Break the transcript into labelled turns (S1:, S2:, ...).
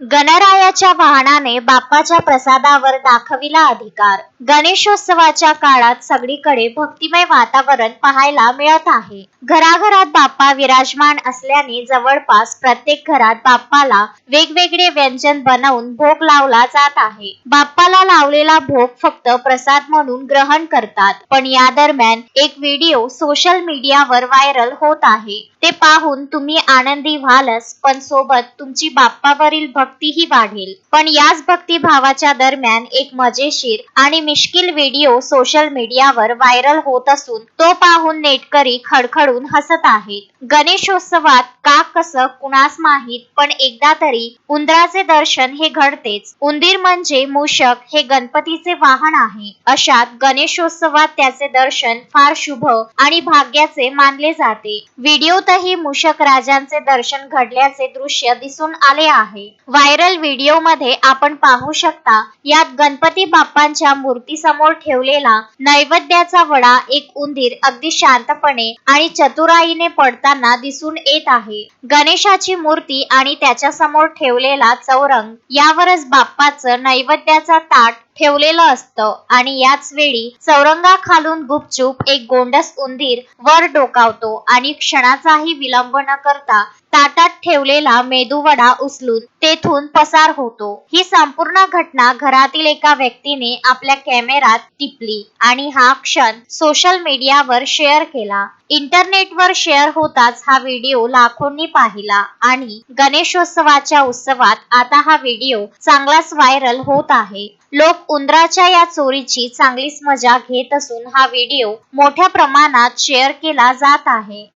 S1: गणरायाच्या वाहनाने बाप्पाच्या प्रसादावर दाखविला अधिकार. गणेशोत्सवाच्या काळात सगळीकडे भक्तिमय वातावरण पाहायला मिळत आहे. घराघरात बाप्पा विराजमान असल्याने जवळपास प्रत्येक घरात बाप्पाला वेगवेगळे व्यंजन बनवून भोग लावला जात आहे. बाप्पाला लावलेला भोग फक्त प्रसाद म्हणून ग्रहण करतात पण या दरम्यान एक व्हिडिओ सोशल मीडियावर व्हायरल होत आहे. ते पाहून तुम्ही आनंदी व्हालच पण सोबत तुमची बाप्पावरील भक्तीही वाढेल. पण याच भक्तिभावाच्या दरम्यान एक मजेशीर आणि मिश्किल व्हिडिओ सोशल मीडियावर व्हायरल होत असून तो पाहून नेटकरी खडखडून हसत आहेत. गणेशोत्सवात का कसं कुणास माहीत पण एकदा तरी उंदराचे दर्शन हे घडतेच. उंदीर म्हणजे मूषक हे गणपतीचे वाहन आहे. अशात गणेशोत्सवात त्याचे दर्शन फार शुभ आणि भाग्याचे मानले जाते. व्हिडिओतही मूषक राजांचे दर्शन घडल्याचे दृश्य दिसून आले आहे. व्हायरल व्हिडिओमध्ये आपण पाहू शकता यात गणपती बाप्पांच्या मूर्तीसमोर ठेवलेला नैवेद्याचा वडा एक उंदीर अगदी शांतपणे आणि चतुराईने पडताना दिसून येत आहे. गणेशाची मूर्ती आणि त्याच्यासमोर ठेवलेला चौरंग यावरच बाप्पाचं नैवेद्याचा ताट ठेवलेलं असतं आणि याच वेळी चौरंगाखालून गुपचूप एक गोंडस उंदीर वर डोकावतो आणि क्षणाचाही विलंब न करता ताट ठेवलेला मेदूवडा उचलून तेथून पसार होतो. ही संपूर्ण घटना घरातील एका व्यक्तीने आपल्या कॅमेरात टिपली आणि हा क्षण सोशल मीडियावर शेअर केला. इंटरनेटवर शेअर होताच हा व्हिडिओ लाखोंनी पाहिला आणि गणेशोत्सवाच्या उत्सवात आता हा व्हिडिओ चांगलाच व्हायरल होत आहे. लोक उंदराच्या या चोरीची चांगलीच मजा घेत असून हा व्हिडिओ मोठ्या प्रमाणात शेअर केला जात आहे.